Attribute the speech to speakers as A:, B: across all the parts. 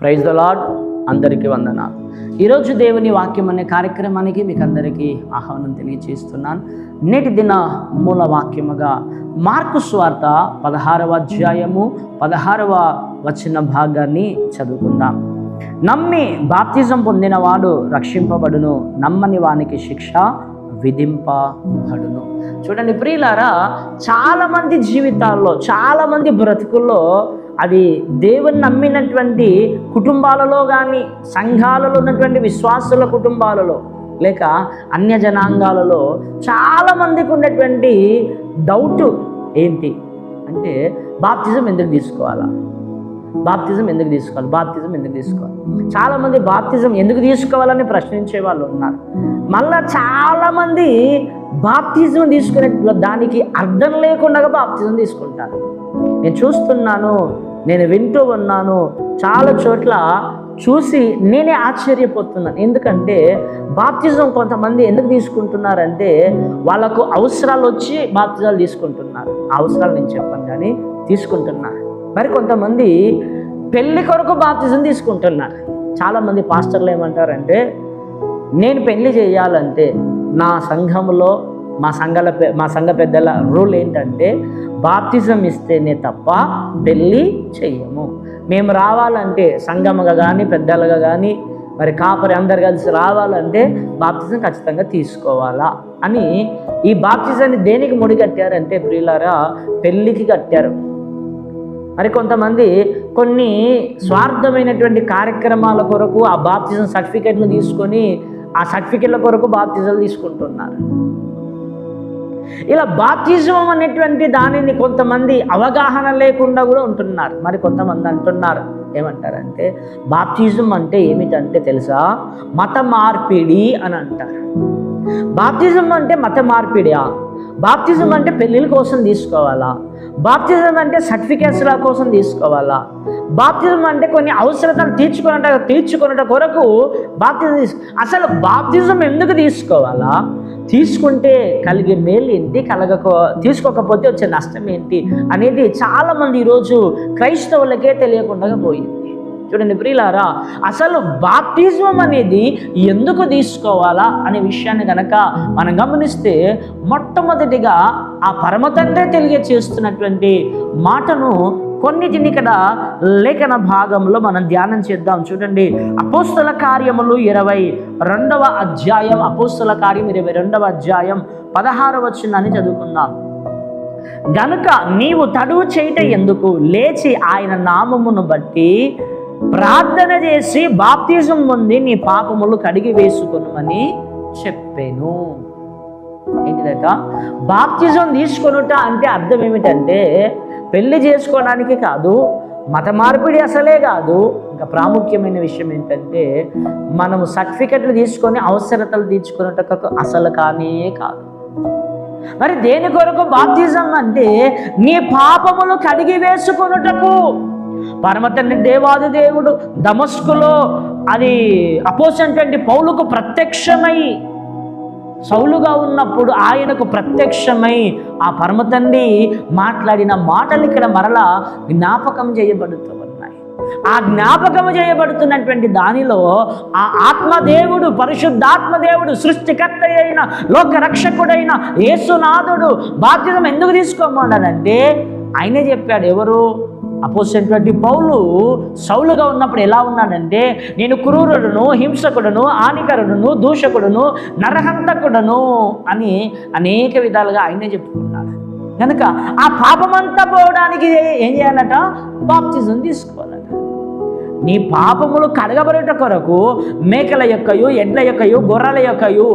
A: Praise the lord అందరికీ వందనాలు. ఈరోజు దేవుని వాక్యం అనే కార్యక్రమానికి మీకు అందరికీ ఆహ్వానం తెలియజేస్తున్నాను నేటి దిన మూల వాక్యముగా మార్కు స్వార్త పదహారవ అధ్యాయము పదహారవ వచ్చిన భాగాన్ని చదువుకుందాం. నమ్మి బాప్తిజం పొందినవాడు రక్షింపబడును నమ్మని వానికి శిక్ష విధింపబడును. చూడండి ప్రియులారా చాలామంది జీవితాల్లో చాలామంది బ్రతుకుల్లో అది దేవుని నమ్మినటువంటి కుటుంబాలలో కానీ సంఘాలలో ఉన్నటువంటి విశ్వాసుల కుటుంబాలలో లేక అన్య జనాంగాలలో చాలామందికి ఉన్నటువంటి డౌట్ ఏంటి? అంటే బాప్తిజం ఎందుకు తీసుకోవాలా? బాప్తిజం ఎందుకు తీసుకోవాలి? బాప్తిజం ఎందుకు తీసుకోవాలి? చాలామంది బాప్తిజం ఎందుకు తీసుకోవాలని ప్రశ్నించే వాళ్ళు ఉన్నారు. మళ్ళా చాలామంది బాప్తిజం తీసుకునే దానికి అర్థం లేకుండా బాప్తిజం తీసుకుంటారు. నేను చూస్తున్నాను నేను వింటూ ఉన్నాను. చాలా చోట్ల చూసి నేనే ఆశ్చర్యపోతున్నాను. ఎందుకంటే బాప్తిజం కొంతమంది ఎందుకు తీసుకుంటున్నారంటే వాళ్ళకు అవసరాలు వచ్చి బాప్తిజాలు తీసుకుంటున్నారు. అవసరాలు నేను చెప్పాను కానీ తీసుకుంటున్నారు. మరి కొంతమంది పెళ్ళి కొరకు బాప్తిజం తీసుకుంటున్నారు. చాలామంది పాస్టర్లు ఏమంటారంటే నేను పెళ్ళి చేయాలంటే నా సంఘంలో మా సంఘాల మా సంఘ పెద్దల రూల్ ఏంటంటే బాప్తిజం ఇస్తేనే తప్ప పెళ్ళి చెయ్యము. మేము రావాలంటే సంగమగా కానీ పెద్దలుగా కానీ మరి కాపరి అందరు కలిసి రావాలంటే బాప్తిజం ఖచ్చితంగా తీసుకోవాలా అని ఈ బాప్తిజాన్ని దేనికి ముడి కట్టారంటే ప్రియులారా పెళ్ళికి కట్టారు. మరి కొంతమంది కొన్ని స్వార్థమైనటువంటి కార్యక్రమాల కొరకు ఆ బాప్తిజం సర్టిఫికెట్లు తీసుకొని ఆ సర్టిఫికెట్ల కొరకు బాప్తిజాలు తీసుకుంటున్నారు. ఇలా బాప్తిజం అనేటువంటి దానిని కొంతమంది అవగాహన లేకుండా కూడా ఉంటున్నారు. మరి కొంతమంది అంటున్నారు ఏమంటారంటే బాప్తిజం అంటే ఏమిటంటే తెలుసా? మత మార్పిడి అని అంటారు. బాప్తిజం అంటే మత మార్పిడియా బాప్తిజం అంటే పెళ్ళిళ్ళ కోసం తీసుకోవాలా? బాప్తిజం అంటే సర్టిఫికేట్స్ల కోసం తీసుకోవాలా? బాప్తిజం అంటే కొన్ని అవసరతలు తీర్చుకున్నట తీర్చుకున్నట కొరకు బాప్తిజం తీసు అసలు బాప్తిజం ఎందుకు తీసుకోవాలా? తీసుకుంటే కలిగే మేలు ఏంటి? కలగకో తీసుకోకపోతే వచ్చే నష్టం ఏంటి? అనేది చాలామంది ఈరోజు క్రైస్తవులకే తెలియకుండా పోయింది. చూడండి ప్రియులారా అసలు బాప్టిజం అనేది ఎందుకు తీసుకోవాలా అనే విషయాన్ని కనుక మనం గమనిస్తే మొట్టమొదటిగా ఆ పరమతండ్రే తెలియచేస్తున్నటువంటి మాటను కొన్నిటిని ఇక్కడ లేఖన భాగంలో మనం ధ్యానం చేద్దాం. చూడండి అపోస్తుల కార్యములు ఇరవై రెండవ అధ్యాయం అపోస్తుల కార్యం ఇరవై రెండవ అధ్యాయం పదహారు వచ్చిందని చదువుకుందాం. గనుక నీవు తడువు చేయట ఎందుకు లేచి ఆయన నామమును బట్టి ప్రార్థన చేసి బాప్తిజం పొంది నీ పాపములు కడిగి వేసుకొనమని చెప్పాను. ఏంటిదట బాప్తిజం తీసుకొనుట అంటే అర్థం ఏమిటంటే పెళ్ళి చేసుకోవడానికి కాదు మత మార్పిడి అసలే కాదు. ఇంకా ప్రాముఖ్యమైన విషయం ఏంటంటే మనము సర్టిఫికెట్లు తీసుకొని అవసరతలు తీర్చుకునేటకు అసలు కానే కాదు. మరి దేని కొరకు బాప్తిజం అంటే నీ పాపములు కడిగి వేసుకొనుటకు. పరమతండ్రి దేవాది దేవుడు దమస్కులో అది అపోసంటువంటి పౌలుకు ప్రత్యక్షమై సౌలుగా ఉన్నప్పుడు ఆయనకు ప్రత్యక్షమై ఆ పరమతండ్రి మాట్లాడిన మాటలు ఇక్కడ మరలా జ్ఞాపకం చేయబడుతూ ఉన్నాయి ఆ జ్ఞాపకం చేయబడుతున్నటువంటి దానిలో ఆ ఆత్మదేవుడు పరిశుద్ధాత్మదేవుడు సృష్టికర్త అయిన లోక రక్షకుడైన యేసునాథుడు బాధ్యత ఎందుకు తీసుకోమన్నాడంటే ఆయనే చెప్పాడు ఎవరు? అపోసినటువంటి పౌలు సౌలుగా ఉన్నప్పుడు ఎలా ఉన్నాడంటే నేను క్రూరుడును హింసకుడును హానికరుడును దూషకుడును నరహంతకుడును అని అనేక విధాలుగా ఆయనే చెప్పుకున్నాడు కనుక ఆ పాపమంతా పోవడానికి ఏం చేయాలట? బాప్తిజం తీసుకోవాలి నీ పాపములు కడగబడేట కొరకు మేకల యొక్కయు ఎడ్ల యొక్కయు గొర్రెల యొక్కయు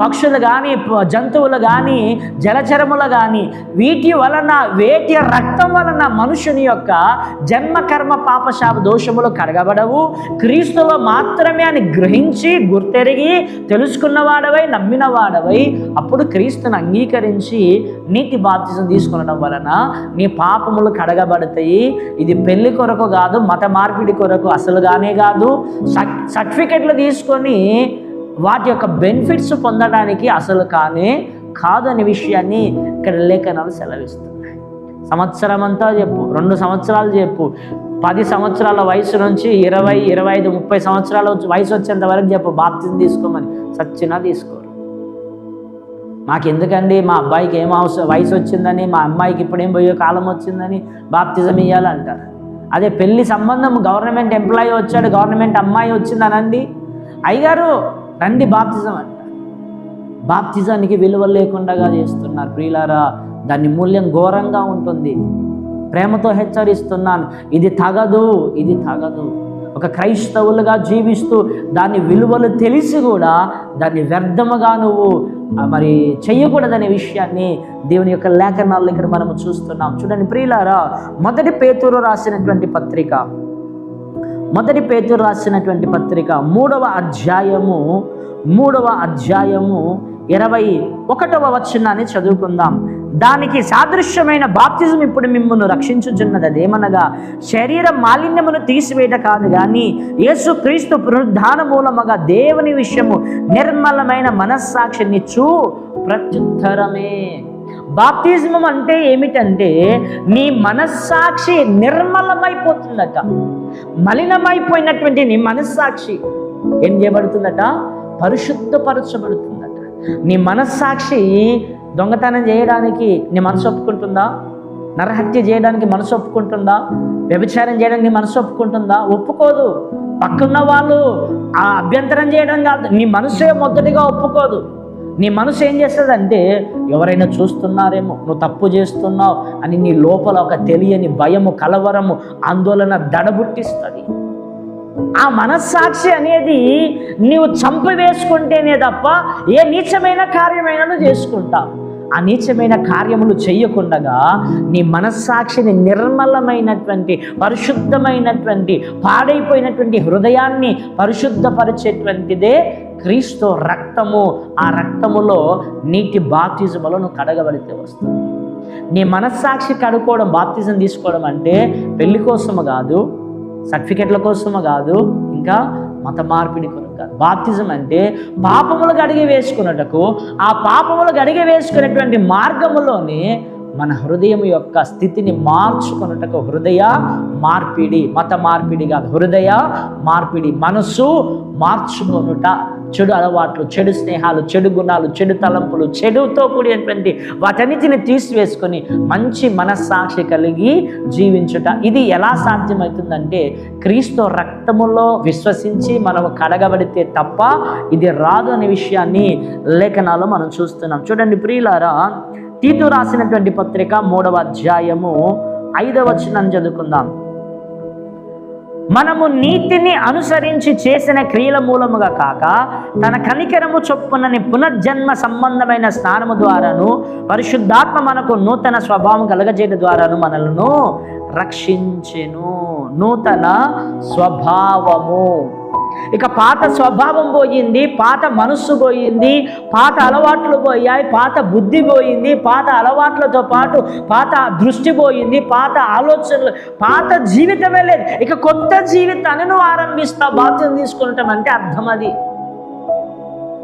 A: పక్షులు కానీ జంతువులు కానీ జలచరములు కానీ వీటి వలన వేటి రక్తం వలన మనుషుని యొక్క జన్మ కర్మ పాపశాప దోషములు కడగబడవు. క్రీస్తులో మాత్రమే అని గ్రహించి గుర్తెరిగి తెలుసుకున్నవాడవై నమ్మినవాడవై అప్పుడు క్రీస్తుని అంగీకరించి నీటి బాప్తిజం తీసుకునడం వలన నీ పాపములు కడగబడతాయి. ఇది పెళ్ళి కొరకు కాదు మత మార్పిడి కొరకు అసలుగానే కాదు. సర్టిఫికెట్లు తీసుకొని వాటి యొక్క బెనిఫిట్స్ పొందడానికి అసలు కానీ కాదనే విషయాన్ని ఇక్కడ లేఖనాలు సెలవిస్తున్నాయి. సంవత్సరం అంతా చెప్పు రెండు సంవత్సరాలు చెప్పు. పది సంవత్సరాల వయసు నుంచి ఇరవై ఇరవై ఐదు ముప్పై సంవత్సరాల వయసు వచ్చేంత వరకు చెప్పు బాప్తిజం తీసుకోమని. సచ్చినా తీసుకోరు. మాకెందుకండి మా అబ్బాయికి ఏం అవసరం వయసు వచ్చిందని మా అమ్మాయికి ఇప్పుడేం పోయే కాలం వచ్చిందని బాప్తిజం ఇవ్వాలంటారు అదే పెళ్ళి సంబంధం గవర్నమెంట్ ఎంప్లాయీ వచ్చాడు గవర్నమెంట్ అమ్మాయి వచ్చిందనండి అయ్యారు రండి బాప్తిజం అంట. బాప్తిజానికి విలువ లేకుండా చేస్తున్నారు ప్రియులారా దాని మూల్యం ఘోరంగా ఉంటుంది. ప్రేమతో హెచ్చరిస్తున్నాను. ఇది తగదు ఇది తగదు. ఒక క్రైస్తవులుగా జీవిస్తూ దాని విలువలు తెలిసి కూడా దాన్ని వ్యర్థముగా నువ్వు మరి చెయ్యకూడదనే విషయాన్ని దేవుని యొక్క లేఖనాల్లో ఇక్కడ మనము చూస్తున్నాం. చూడండి ప్రియులారా మొదటి పేతురు రాసినటువంటి పత్రిక. మొదటి పేతురు రాసినటువంటి పత్రిక మూడవ అధ్యాయము మూడవ అధ్యాయము ఇరవై ఒకటవ వచనాన్ని చదువుకుందాం. దానికి సాదృశ్యమైన బాప్తిజం ఇప్పుడు మిమ్మల్ని రక్షించుచున్నది. అదేమనగా శరీర మాలిన్యమును తీసివేయట కాదు కానీ యేసు క్రీస్తు పునరుద్ధాన మూలముగా దేవుని విషయము నిర్మలమైన మనస్సాక్షినిచ్చు ప్రత్యుత్తరమే. బాప్తిజమం అంటే ఏమిటంటే నీ మనస్సాక్షి నిర్మలమైపోతుందట. మలినమైపోయినటువంటి నీ మనస్సాక్షి ఏం చేయబడుతుందట? పరిశుద్ధపరచబడుతుందట. నీ మనస్సాక్షి దొంగతనం చేయడానికి నీ మనసు ఒప్పుకుంటుందా? నరహత్య చేయడానికి మనసు ఒప్పుకుంటుందా? వ్యభిచారం చేయడానికి నీ మనసు ఒప్పుకుంటుందా? ఒప్పుకోదు. పక్కన్న వాళ్ళు ఆ అభ్యంతరం చేయడం కాదు. నీ మనసే మొదటిగా ఒప్పుకోదు. నీ మనసు ఏం చేస్తుందంటే ఎవరైనా చూస్తున్నారేమో నువ్వు తప్పు చేస్తున్నావు అని నీ లోపల ఒక తెలియని భయము కలవరము ఆందోళన దడబుట్టిస్తుంది. ఆ మనస్సాక్షి అనేది నీవు చంపివేసుకుంటేనే తప్ప ఏ నీచమైన కార్యమైనా చేసుకుంటావు. ఆ నీచమైన కార్యములు చేయకుండగా నీ మనస్సాక్షిని నిర్మలమైనటువంటి పరిశుద్ధమైనటువంటి పాడైపోయినటువంటి హృదయాన్ని పరిశుద్ధపరిచేటువంటిదే క్రీస్తు రక్తము. ఆ రక్తములో నీటి బాప్తిజములో నువ్వు కడగబడితే వస్తుంది. నీ మనస్సాక్షి కడుక్కోవడం బాప్తిజం తీసుకోవడం అంటే పెళ్ళి కోసము కాదు సర్టిఫికెట్ల కోసము కాదు ఇంకా మత మార్పిడి కొరకు. కాదు. బాప్తిజం అంటే పాపములు గడిగి వేసుకున్నటకు ఆ పాపములు గడిగి వేసుకునేటువంటి మార్గములోనే మన హృదయం యొక్క స్థితిని మార్చుకున్నటకు హృదయ మార్పిడి మత మార్పిడి కాదు హృదయ మార్పిడి మనసు మార్చుకొనుట. చెడు అలవాట్లు చెడు స్నేహాలు చెడు గుణాలు చెడు తలంపులు చెడుతో కూడినటువంటి వాటన్నిటిని తీసివేసుకొని మంచి మనస్సాక్షి కలిగి జీవించుట. ఇది ఎలా సాధ్యమవుతుందంటే క్రీస్తు రక్తములో విశ్వసించి మనం కడగబడితే తప్ప ఇది రాదు అనే విషయాన్ని లేఖనాలు మనం చూస్తున్నాం. చూడండి ప్రియులారా తీతు రాసినటువంటి పత్రిక మూడవ అధ్యాయము ఐదవ వచనం చదువుకుందాం. మనము నీతిని అనుసరించి చేసిన క్రియల మూలముగా కాక తన కనికరము చొప్పునని పునర్జన్మ సంబంధమైన స్నానము ద్వారాను పరిశుద్ధాత్మ మనకు నూతన స్వభావం కలగజేయడం ద్వారాను మనలను రక్షించెను. నూతన స్వభావము. ఇక పాత స్వభావం పోయింది పాత మనస్సు పోయింది పాత అలవాట్లు పోయాయి పాత బుద్ధి పోయింది పాత అలవాట్లతో పాటు పాత దృష్టి పోయింది పాత ఆలోచనలు పాత జీవితమే లేదు. ఇక కొత్త జీవితాన్ని నువ్వు ఆరంభిస్తావు బాప్తిజం తీసుకుంటాం అంటే అర్థం అది.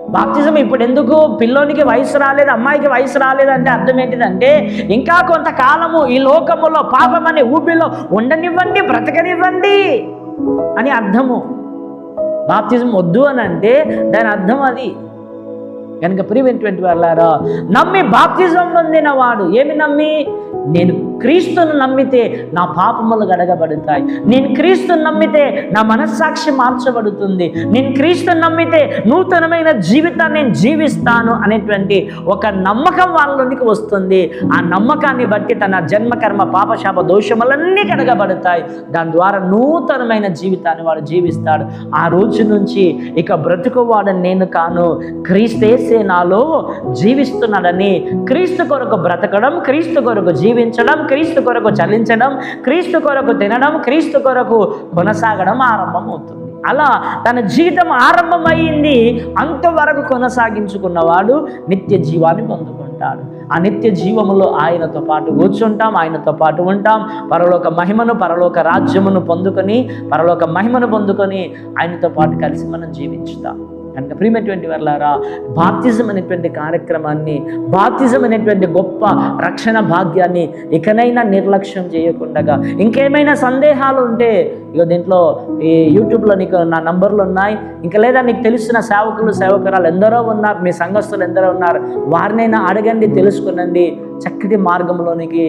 A: బాప్తిజం ఇప్పుడు ఎందుకు పిల్లోనికి వయసు రాలేదు అమ్మాయికి వయసు రాలేదంటే అర్థం ఏంటిదంటే ఇంకా కొంతకాలము ఈ లోకములో పాపం అనే ఊపిలో ఉండనివ్వండి బ్రతకనివ్వండి అని అర్థము. బాప్తిజం వద్దు అని అంటే దాని అర్థం అది. కనుక ప్రియమైనటువంటి వాళ్ళారా నమ్మి బాప్తిజం పొందిన వాడు ఏమి నమ్మి? నేను క్రీస్తును నమ్మితే నా పాపములు గడగబడతాయి. నేను క్రీస్తును నమ్మితే నా మనస్సాక్షి మార్చబడుతుంది. నేను క్రీస్తును నమ్మితే నూతనమైన జీవితాన్ని నేను జీవిస్తాను అనేటువంటి ఒక నమ్మకం వాళ్ళలోనికి వస్తుంది. ఆ నమ్మకాన్ని బట్టి తన జన్మకర్మ పాపశాప దోషములన్నీ గడగబడతాయి. దాని ద్వారా నూతనమైన జీవితాన్ని వాడు జీవిస్తాడు. ఆ రోజు నుంచి ఇక బ్రతుకువాడని నేను కాను. క్రీస్తేసే నాలో జీవిస్తున్నాడని క్రీస్తు కొరకు బ్రతకడం క్రీస్తు కొరకు జీవించడం క్రీస్తు కొరకు చలించడం క్రీస్తు కొరకు తినడం క్రీస్తు కొరకు కొనసాగడం ఆరంభమవుతుంది. అలా తన జీవితం ఆరంభమైంది అంతవరకు కొనసాగించుకున్నవాడు నిత్య జీవాన్ని పొందుకుంటాడు. ఆ నిత్య జీవములో ఆయనతో పాటు కూర్చుంటాం ఆయనతో పాటు ఉంటాం. పరలోక మహిమను పరలోక రాజ్యమును పొందుకొని పరలోక మహిమను పొందుకొని ఆయనతో పాటు కలిసి మనం జీవించుతాం. కనుక ప్రియమైనటువంటి వర్లారా బాప్తిజం అనేటువంటి కార్యక్రమాన్ని బాప్తిజం అనేటువంటి గొప్ప రక్షణ భాగ్యాన్ని ఇకనైనా నిర్లక్ష్యం చేయకుండా ఇంకేమైనా సందేహాలు ఉంటే ఇక దీంట్లో ఈ యూట్యూబ్లో నీకు నా నంబర్లు ఉన్నాయి ఇంకా లేదా నీకు తెలిసిన సేవకులు సేవకురాలు ఎందరో ఉన్నారు మీ సంఘస్థులు ఎందరో ఉన్నారు వారినైనా అడగండి తెలుసుకునండి చక్కటి మార్గంలోనికి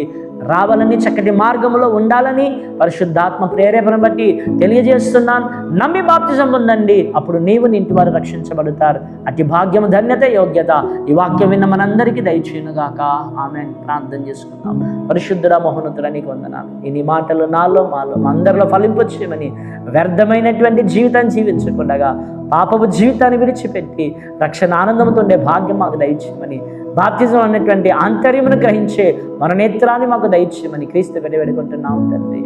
A: రావాలని చక్కటి మార్గంలో ఉండాలని పరిశుద్ధాత్మ ప్రేరేపణ బట్టి తెలియజేస్తున్నాను. నమ్మి బాప్తిజం పొందండి. అప్పుడు నీవు నీ ఇంటి వారు రక్షించబడతారు. అతి భాగ్యం ధన్యత యోగ్యత ఈ వాక్యం విన్న మనందరికీ దయచేయునుగాక. ఆమె ప్రార్థన చేసుకుందాం. పరిశుద్ధుడ మహోన్నతుడ నీకు వందనాలు. మాటలు నాలో మాలో అందరిలో ఫలింపచేయమని వ్యర్థమైనటువంటి జీవితాన్ని జీవించకుండగా పాపపు జీవితాన్ని విడిచిపెట్టి రక్షణ ఆనందంతో ఉండే భాగ్యం మాకు దయచేయమని బాప్తిజం అన్నటువంటి ఆంతర్యమును గ్రహించే మననేత్రాన్ని మాకు దయచేయమని క్రీస్తు వెళ్ళి వేడుకుంటున్నాం తండ్రి